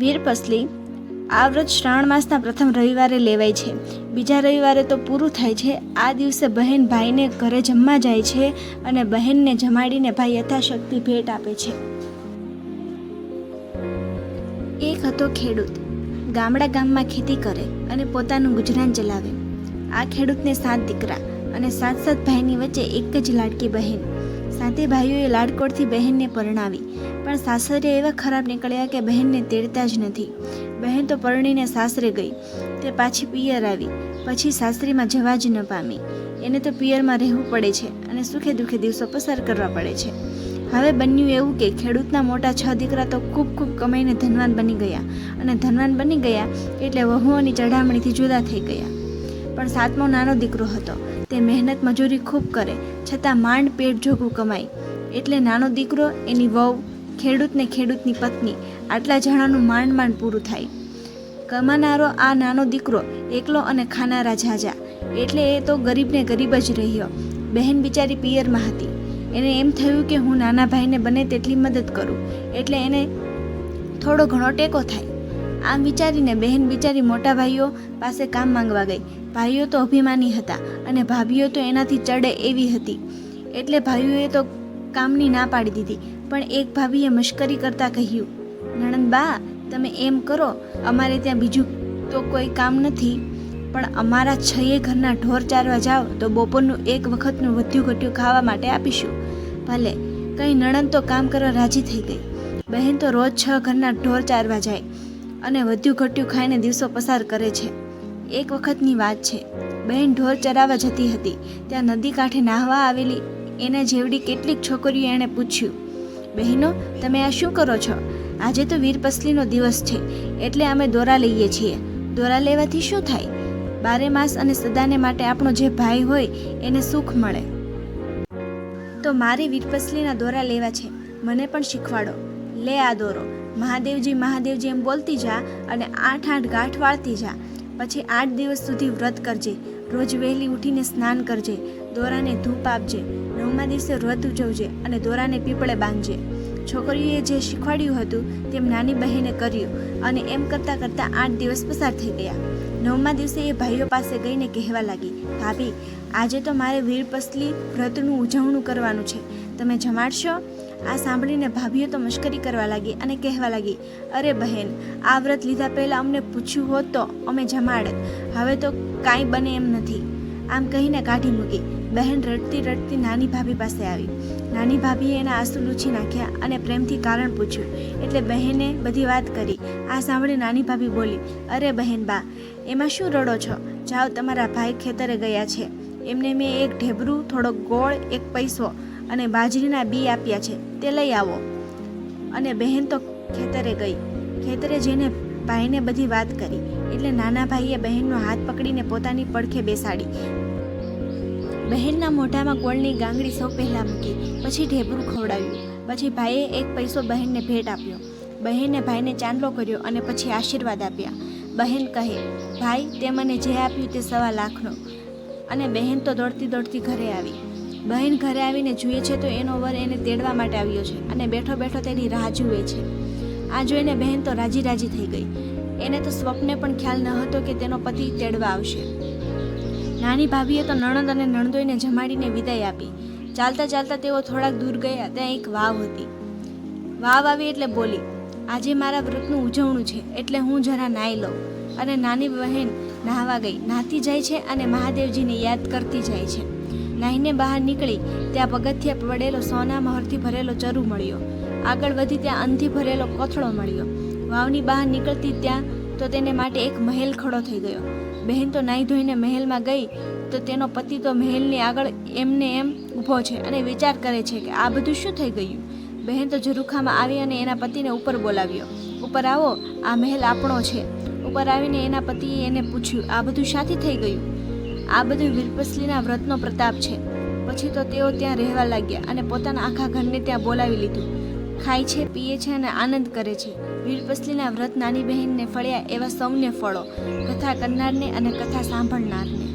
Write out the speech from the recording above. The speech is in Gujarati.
વીરપસલી આ વ્રત શ્રાવણ માસના પ્રથમ રવિવારે લેવાય છે. બીજા રવિવારે તો પૂરું થાય છે. આ દિવસે બહેન ભાઈને ઘરે જમવા જાય છે અને બહેનને જમાડીને ભાઈ યથાશક્તિ ભેટ આપે છે. એક હતો ખેડૂત. ગામડા ગામમાં ખેતી કરે અને પોતાનું ગુજરાન ચલાવે. આ ખેડૂતને સાત દીકરા અને સાત સાત ભાઈની વચ્ચે એક જ લાડકી બહેન. સાતે ભાઈઓએ લાડકોડથી બહેનને પરણાવી. પણ સાસરે એવા ખરાબ નીકળ્યા કે બહેનને તેડતા જ નથી. બહેન તો પરણીને સાસરે ગઈ. તે પાછી પિયર આવી. પછી સાસરીમાં જવા જ ન પામી. એને તો પિયરમાં રહેવું પડે છે અને સુખે દુઃખે દિવસો પસાર કરવા પડે છે. હવે બન્યું એવું કે ખેડૂતના મોટા છ દીકરા તો ખૂબ ખૂબ કમાઈને ધનવાન બની ગયા અને ધનવાન બની ગયા એટલે વહુઓની ચઢામણીથી જુદા થઈ ગયા. પણ સાતમો નાનો દીકરો હતો. તે મહેનત મજૂરી ખૂબ કરે. છતાં માંડ પેટ જોગું કમાય. એટલે નાનો દીકરો, એની વહુ ખેડૂતને ખેડૂતની પત્ની. આટલા જણાનું માંડ માંડ પૂરું થાય. કમાનારો આ નાનો દીકરો એકલો અને ખાનારા ઝાઝા. એટલે એ તો ગરીબને ગરીબ જ રહ્યો. બહેન બિચારી પિયરમાં હતી. એને એમ થયું કે હું નાના ભાઈને બને તેટલી મદદ કરું. એટલે એને થોડો ઘણો ટેકો થાય. આમ વિચારીને બહેન બિચારી મોટા ભાઈઓ પાસે કામ માંગવા ગઈ. ભાઈઓ તો અભિમાની હતા અને ભાભીઓ તો એનાથી ચડે એવી હતી. એટલે ભાઈઓએ તો કામની ના પાડી દીધી. પણ એક ભાભીએ મશ્કરી કરતાં કહ્યું, નણંદ બા, તમે એમ કરો, અમારે ત્યાં બીજું તો કોઈ કામ નથી, પણ અમારા છયે ઘરના ઢોર ચારવા જાઓ તો બપોરનું એક વખતનું વધ્યું ઘટ્યું ખાવા માટે આપીશું. ભલે, કંઈ નણંદ તો કામ કરવા રાજી થઈ ગઈ. બહેન તો રોજ છ ઘરના ઢોર ચારવા જાય અને વધ્યું ઘટ્યું ખાઈને દિવસો પસાર કરે છે. એક વખતની વાત છે. બહેન ઢોર ચરાવવા જતી હતી. ત્યાં નદી કાંઠે નાહવા આવેલી. એને જેવડી કેટલીક છોકરીઓ એણે પૂછ્યું બહેનો, તમે આ શું કરો છો? આજે તો વીરપસલીનો દિવસ છે, એટલે અમે દોરા લઈએ છીએ. દોરા લેવાથી શું થાય? બારે માસ અને સદાને માટે આપણો જે ભાઈ હોય, એને સુખ મળે. તો મારી વીરપસલીના દોરા લેવા છે, મને પણ શીખવાડો. લે આ દોરો. મહાદેવજી મહાદેવજી એમ બોલતી જા અને આઠ આઠ ગાંઠ વાળતી જા. પછી આઠ દિવસ સુધી વ્રત કરજે. રોજ વહેલી ઉઠીને સ્નાન કરજે, દોરાને ધૂપ આપજે, નવમા દિવસે વ્રત ઉજવજે અને દોરાને પીપળે બાંધજે. છોકરીઓએ જે શીખવાડ્યું હતું તેમ નાની બહેને કર્યું અને એમ કરતાં કરતાં આઠ દિવસ પસાર થઈ ગયા. નવમા દિવસે એ ભાઈઓ પાસે ગઈને કહેવા લાગી, ભાભી, આજે તો મારે વીરપસલી વ્રતનું ઉજવણું કરવાનું છે. તમે જમાડશો? આ સાંભળીને ભાભીઓ તો મશ્કરી કરવા લાગી અને કહેવા લાગી, અરે બહેન, આ વ્રત લીધા પહેલાં અમને પૂછ્યું હોત તો અમે જમાડત. હવે તો કાંઈ બને એમ નથી. આમ કહીને કાઢી મૂકી. બહેન રડતી રડતી નાની ભાભી પાસે આવી. નાની ભાભીએ એના આંસુ લૂછી નાખ્યા અને પ્રેમથી કારણ પૂછ્યું. એટલે બહેને બધી વાત કરી. આ સાંભળી નાની ભાભી બોલી, અરે બહેન બા, એમાં શું રડો છો? જાઓ તમારા ભાઈ ખેતરે ગયા છે. એમને મેં એક ઢેબરું થોડો ગોળ, એક પૈસો. અને બાજરીના બી આપ્યા છે, તે લઈ આવો. અને બહેન તો ખેતરે ગઈ. ખેતરે જઈને ભાઈને બધી વાત કરી. એટલે નાના ભાઈએ બહેનનો હાથ પકડીને પોતાની પડખે બેસાડી. બહેનના મોઢામાં ગોળની ગાંગડી સૌ પહેલાં મૂકી, પછી ઢેબરું ખવડાવ્યું. પછી ભાઈએ એક પૈસો બહેનને ભેટ આપ્યો. બહેને ભાઈને ચાંદલો કર્યો અને પછી આશીર્વાદ આપ્યા. બહેન કહે, ભાઈ, તે મને જે આપ્યું તે સવા લાખનો. અને બહેન તો દોડતી દોડતી ઘરે આવી. બહેન ઘરે આવીને જુએ છે તો એનો વર એને તેડવા માટે આવ્યો છે અને બેઠો બેઠો તેની રાહ જુએ છે. આ જોઈને બહેન તો રાજી રાજી થઈ ગઈ. એને તો સ્વપ્ને પણ ખ્યાલ ન હતો કે તેનો પતિ તેડવા આવશે. નાની ભાભીએ તો નણંદ અને નણદોઈને જમાડીને વિદાય આપી. ચાલતા ચાલતા તેઓ થોડાક દૂર ગયા, ત્યાં એક વાવ હતી. વાવ આવી એટલે બોલી, આજે મારા વ્રતનું ઉજવણું છે, એટલે હું જરા નાહી લઉં. અને નાની બહેન નાહવા ગઈ. નાહતી જાય છે અને મહાદેવજીને યાદ કરતી જાય છે. નાહીને બહાર નીકળી ત્યાં પગથિયા પડેલો સોના મહોરથી ભરેલો ચરુ મળ્યો. આગળ વધી ત્યાં અંથી ભરેલો કોથળો મળ્યો. વાવની બહાર નીકળતી ત્યાં તો તેને માટે એક મહેલ ખડો થઈ ગયો. બહેન તો નાહી ધોઈને મહેલમાં ગઈ, તો તેનો પતિ તો મહેલની આગળ એમને એમ ઊભો છે અને વિચાર કરે છે કે આ બધું શું થઈ ગયું? બહેન તો ઝરૂખામાં આવી અને એના પતિને ઉપર બોલાવ્યો. ઉપર આવો, આ મહેલ આપણો છે. ઉપર આવીને એના પતિએ એને પૂછ્યું, આ બધું શાથી થઈ ગયું? આ બધું વીરપસલીના વ્રતનો પ્રતાપ છે. પછી તો તેઓ ત્યાં રહેવા લાગ્યા અને પોતાના આખા ઘરને ત્યાં બોલાવી લીધું. ખાય છે, પીએ છે અને આનંદ કરે છે. વીરપસલીના વ્રત નાની બહેનને ફળ્યા એવા સૌને ફળો. કથા કરનારને અને કથા સાંભળનારને.